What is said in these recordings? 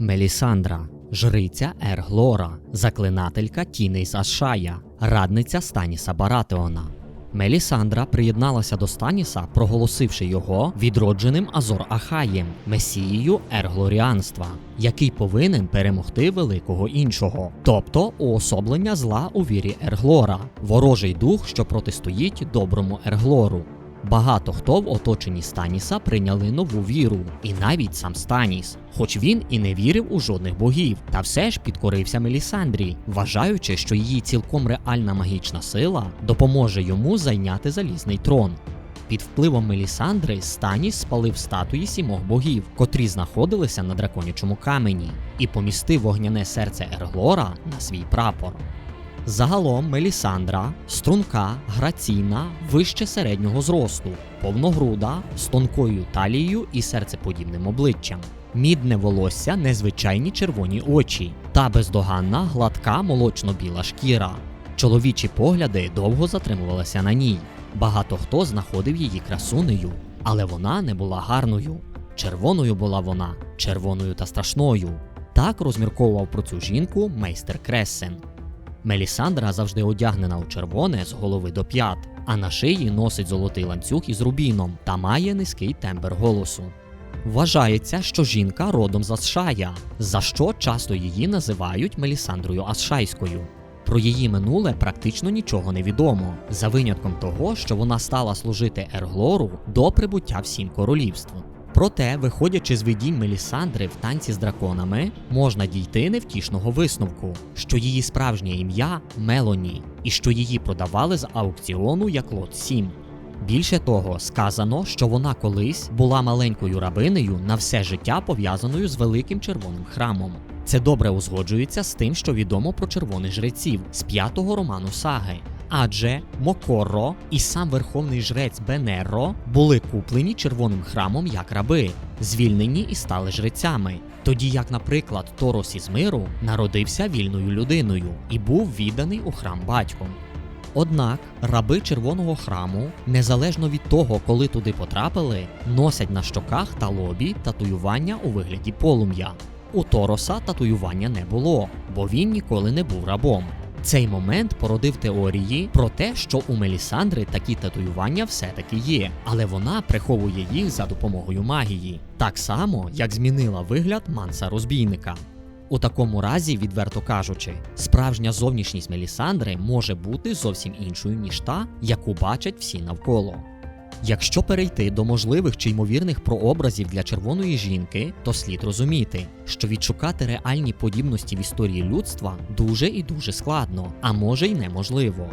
Мелісандра, жриця Ерглора, заклинателька Тіни з Ашая, радниця Станіса Баратеона. Мелісандра приєдналася до Станіса, проголосивши його відродженим Азор Ахаєм, месією ерглоріанства, який повинен перемогти великого іншого, тобто уособлення зла у вірі Ерглора, ворожий дух, що протистоїть доброму Ерглору. Багато хто в оточенні Станіса прийняли нову віру, і навіть сам Станіс, хоч він і не вірив у жодних богів, та все ж підкорився Мелісандрі, вважаючи, що її цілком реальна магічна сила допоможе йому зайняти залізний трон. Під впливом Мелісандри Станіс спалив статуї сімох богів, котрі знаходилися на драконячому камені, і помістив вогняне серце Ерглора на свій прапор. Загалом Мелісандра струнка, граційна, вище середнього зросту, повногруда, з тонкою талією і серцеподібним обличчям. Мідне волосся, незвичайні червоні очі та бездоганна гладка молочно-біла шкіра. Чоловічі погляди довго затримувалися на ній. Багато хто знаходив її красунею, але вона не була гарною. Червоною була вона, червоною та страшною. Так розмірковував про цю жінку майстер Кресен. Мелісандра завжди одягнена у червоне з голови до п'ят, а на шиї носить золотий ланцюг із рубіном та має низький тембр голосу. Вважається, що жінка родом з Асшая, за що часто її називають Мелісандрою Асшайською. Про її минуле практично нічого не відомо, за винятком того, що вона стала служити Ерглору до прибуття в сім королівств. Проте, виходячи з видінь Мелісандри в танці з драконами, можна дійти невтішного висновку, що її справжнє ім'я Мелоні, і що її продавали з аукціону як лот 7. Більше того, сказано, що вона колись була маленькою рабинею на все життя пов'язаною з великим червоним храмом. Це добре узгоджується з тим, що відомо про червоних жреців з п'ятого роману саги. Адже Мокорро і сам верховний жрець Бенерро були куплені червоним храмом як раби, звільнені і стали жрецями. Тоді як, наприклад, Торос із миру народився вільною людиною і був відданий у храм батьком. Однак раби червоного храму, незалежно від того, коли туди потрапили, носять на щоках та лобі татуювання у вигляді полум'я. У Тороса татуювання не було, бо він ніколи не був рабом. Цей момент породив теорії про те, що у Мелісандри такі татуювання все-таки є, але вона приховує їх за допомогою магії, так само як змінила вигляд манса розбійника. У такому разі, відверто кажучи, справжня зовнішність Мелісандри може бути зовсім іншою, ніж та, яку бачать всі навколо. Якщо перейти до можливих чи ймовірних прообразів для червоної жінки, то слід розуміти, що відшукати реальні подібності в історії людства дуже і дуже складно, а може й неможливо.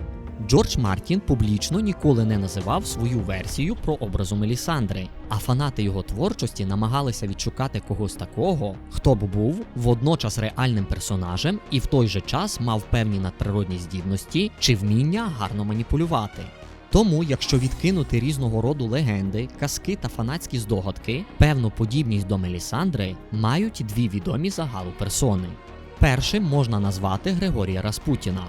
Джордж Мартін публічно ніколи не називав свою версію про образу Мелісандри, а фанати його творчості намагалися відшукати когось такого, хто б був водночас реальним персонажем і в той же час мав певні надприродні здібності чи вміння гарно маніпулювати. Тому, якщо відкинути різного роду легенди, казки та фанатські здогадки, певну подібність до Мелісандри мають дві відомі загалу персони. Першим можна назвати Григорія Распутіна.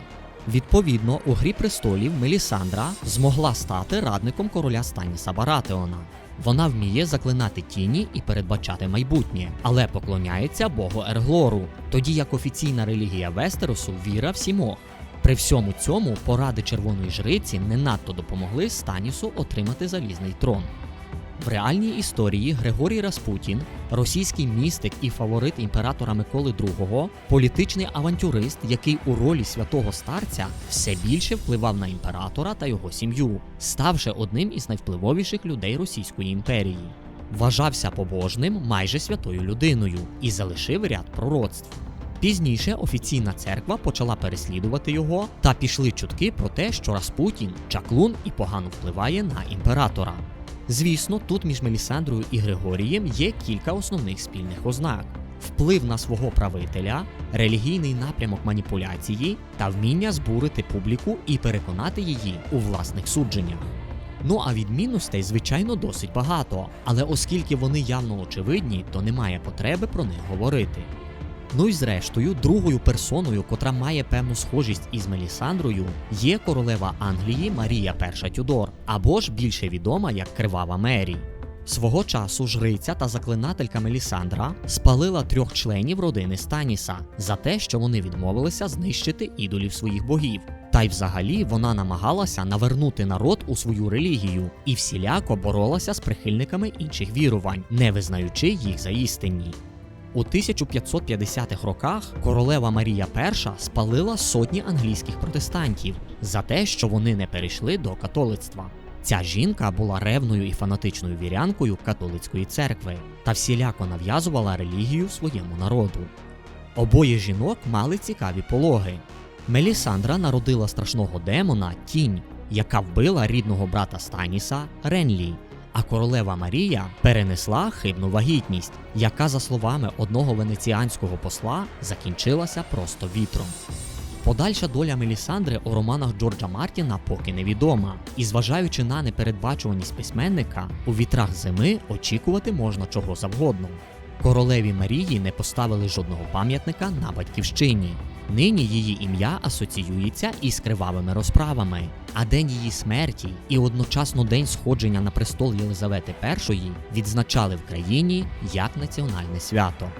Відповідно, у Грі престолів Мелісандра змогла стати радником короля Станіса Баратеона. Вона вміє заклинати тіні і передбачати майбутнє, але поклоняється богу Ерглору, тоді як офіційна релігія Вестеросу віра в сімох. При всьому цьому поради червоної жриці не надто допомогли Станісу отримати залізний трон. В реальній історії Григорій Распутін, російський містик і фаворит імператора Миколи II, політичний авантюрист, який у ролі святого старця все більше впливав на імператора та його сім'ю, ставши одним із найвпливовіших людей Російської імперії. Вважався побожним майже святою людиною і залишив ряд пророцтв. Пізніше офіційна церква почала переслідувати його, та пішли чутки про те, що Распутін чаклун і погано впливає на імператора. Звісно, тут між Мелісандрою і Григорієм є кілька основних спільних ознак: вплив на свого правителя, релігійний напрямок маніпуляції та вміння збурити публіку і переконати її у власних судженнях. Ну а відмінностей, звичайно, досить багато, але оскільки вони явно очевидні, то немає потреби про них говорити. Ну і зрештою, другою персоною, котра має певну схожість із Мелісандрою, є королева Англії Марія І Тюдор, або ж більше відома як Кривава Мері. Свого часу жриця та заклинателька Мелісандра спалила трьох членів родини Станіса за те, що вони відмовилися знищити ідолів своїх богів. Та й взагалі вона намагалася навернути народ у свою релігію і всіляко боролася з прихильниками інших вірувань, не визнаючи їх за істинні. У 1550-х роках королева Марія І спалила сотні англійських протестантів за те, що вони не перейшли до католицтва. Ця жінка була ревною і фанатичною вірянкою католицької церкви та всіляко нав'язувала релігію своєму народу. Обоє жінок мали цікаві пологи. Мелісандра народила страшного демона Тінь, яка вбила рідного брата Станіса Ренлі. А королева Марія перенесла хибну вагітність, яка, за словами одного венеціанського посла, закінчилася просто вітром. Подальша доля Мелісандри у романах Джорджа Мартіна поки невідома, і зважаючи на непередбачуваність письменника, у вітрах зими очікувати можна чого завгодно. Королеві Марії не поставили жодного пам'ятника на батьківщині. Нині її ім'я асоціюється із кривавими розправами, а день її смерті і одночасно день сходження на престол Єлизавети І відзначали в країні як національне свято.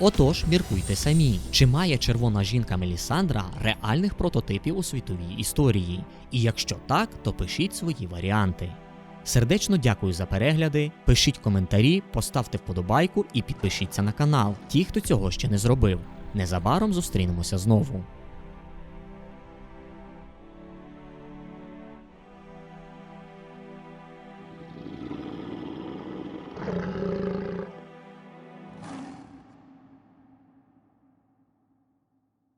Отож, міркуйте самі, чи має червона жінка Мелісандра реальних прототипів у світовій історії? І якщо так, то пишіть свої варіанти. Сердечно дякую за перегляди. Пишіть коментарі, поставте вподобайку і підпишіться на канал, ті, хто цього ще не зробив. Незабаром зустрінемося знову.